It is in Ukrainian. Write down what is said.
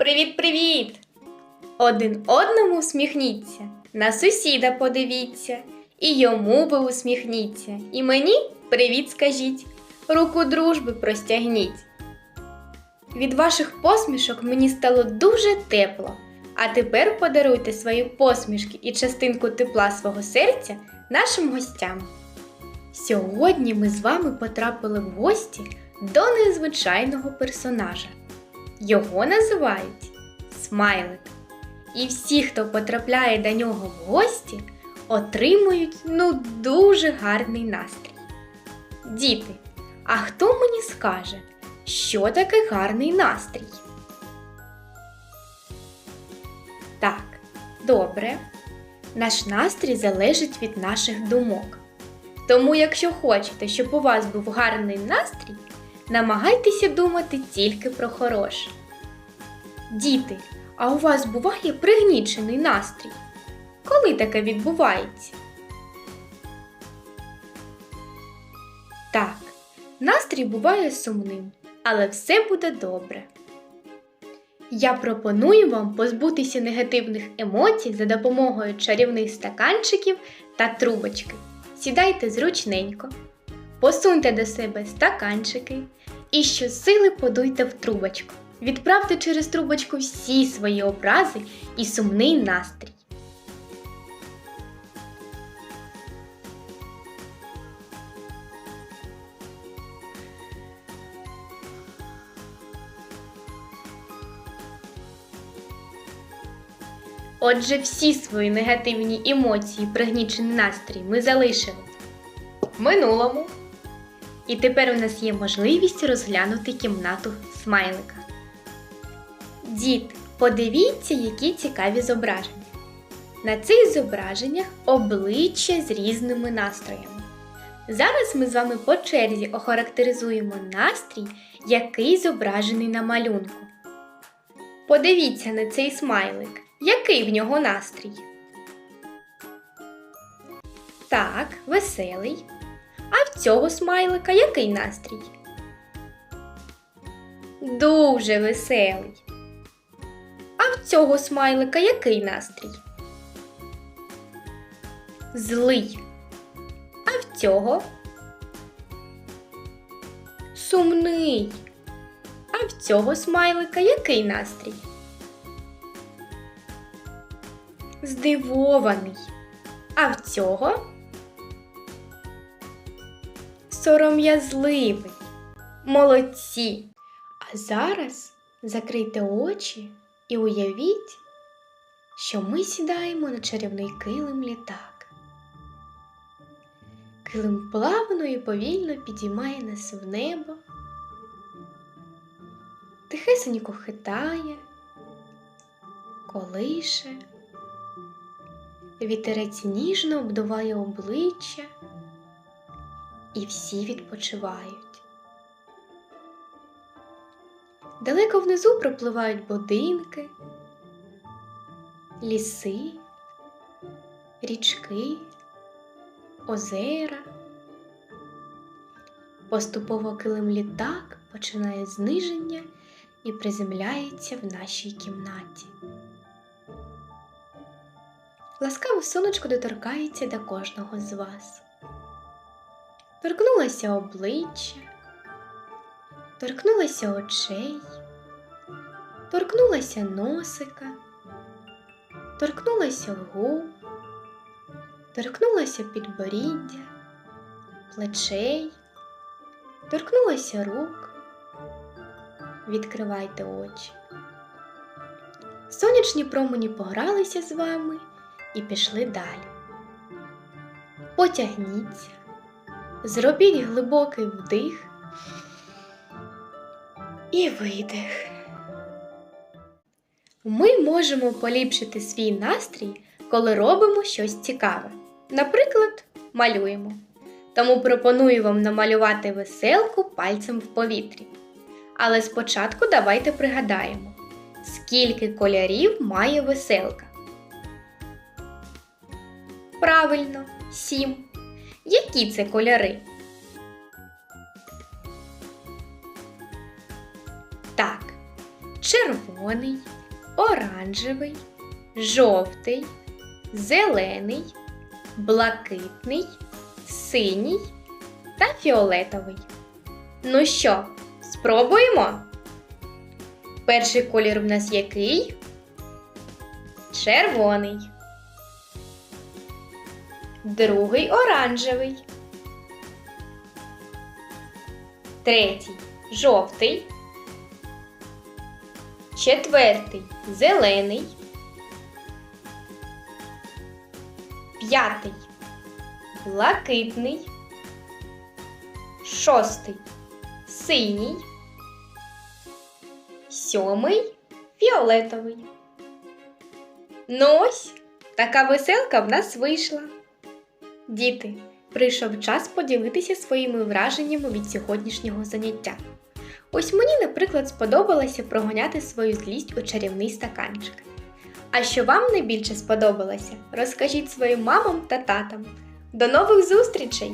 Привіт-привіт! Один одному усміхніться, на сусіда подивіться, і йому ви усміхніться, і мені привіт скажіть, руку дружби простягніть. Від ваших посмішок мені стало дуже тепло. А тепер подаруйте свої посмішки і частинку тепла свого серця нашим гостям. Сьогодні ми з вами потрапили в гості до незвичайного персонажа. Його називають Смайлик. І всі, хто потрапляє до нього в гості, отримують ну дуже гарний настрій. Діти, а хто мені скаже, що таке гарний настрій? Так, добре. Наш настрій залежить від наших думок. Тому, якщо хочете, щоб у вас був гарний настрій, намагайтеся думати тільки про хороше. Діти, а у вас буває пригнічений настрій? Коли таке відбувається? Так, настрій буває сумним, але все буде добре. Я пропоную вам позбутися негативних емоцій за допомогою чарівних стаканчиків та трубочки. Сідайте зручненько, посуньте до себе стаканчики і щосили подуйте в трубочку. Відправте через трубочку всі свої образи і сумний настрій. Отже, всі свої негативні емоції, пригнічений настрій ми залишили в минулому. І тепер у нас є можливість розглянути кімнату смайлика. Діти, подивіться, які цікаві зображення. На цих зображеннях обличчя з різними настроями. Зараз ми з вами по черзі охарактеризуємо настрій, який зображений на малюнку. Подивіться на цей смайлик. Який в нього настрій? Так, веселий. А в цього смайлика який настрій? Дуже веселий. А в цього смайлика який настрій? Злий. А в цього? Сумний. А в цього смайлика який настрій? Здивований. А в цього? Сором'язливий. Молодці. А зараз закрийте очі і уявіть, що ми сідаємо на чарівний килим літак. Килим плавно і повільно підіймає нас в небо, тихесенько хитає, колише. Вітерець ніжно обдуває обличчя, і всі відпочивають. Далеко внизу пропливають будинки, ліси, річки, озера. Поступово килим літак починає зниження і приземляється в нашій кімнаті. Ласкаве сонечко доторкається до кожного з вас. Торкнулося обличчя, торкнулося очей, торкнулося носика, торкнулося губ, торкнулося підборіддя, плечей, торкнулося рук. Відкривайте очі. Сонячні промені погралися з вами і пішли далі. Потягніться, зробіть глибокий вдих і видих. Ми можемо поліпшити свій настрій, коли робимо щось цікаве. Наприклад, малюємо. Тому пропоную вам намалювати веселку пальцем в повітрі. Але спочатку давайте пригадаємо, скільки кольорів має веселка. Правильно, сім. Які це кольори? Так, червоний, оранжевий, жовтий, зелений, блакитний, синій та фіолетовий. Ну що, спробуємо? Перший колір в нас який? Червоний. Другий оранжевий. Третій жовтий. Четвертий зелений. П'ятий блакитний. Шостий синій. Сьомий фіолетовий. Ну ось, така веселка в нас вийшла. Діти, прийшов час поділитися своїми враженнями від сьогоднішнього заняття. Ось мені, наприклад, сподобалося прогоняти свою злість у чарівний стаканчик. А що вам найбільше сподобалося, розкажіть своїм мамам та татам. До нових зустрічей!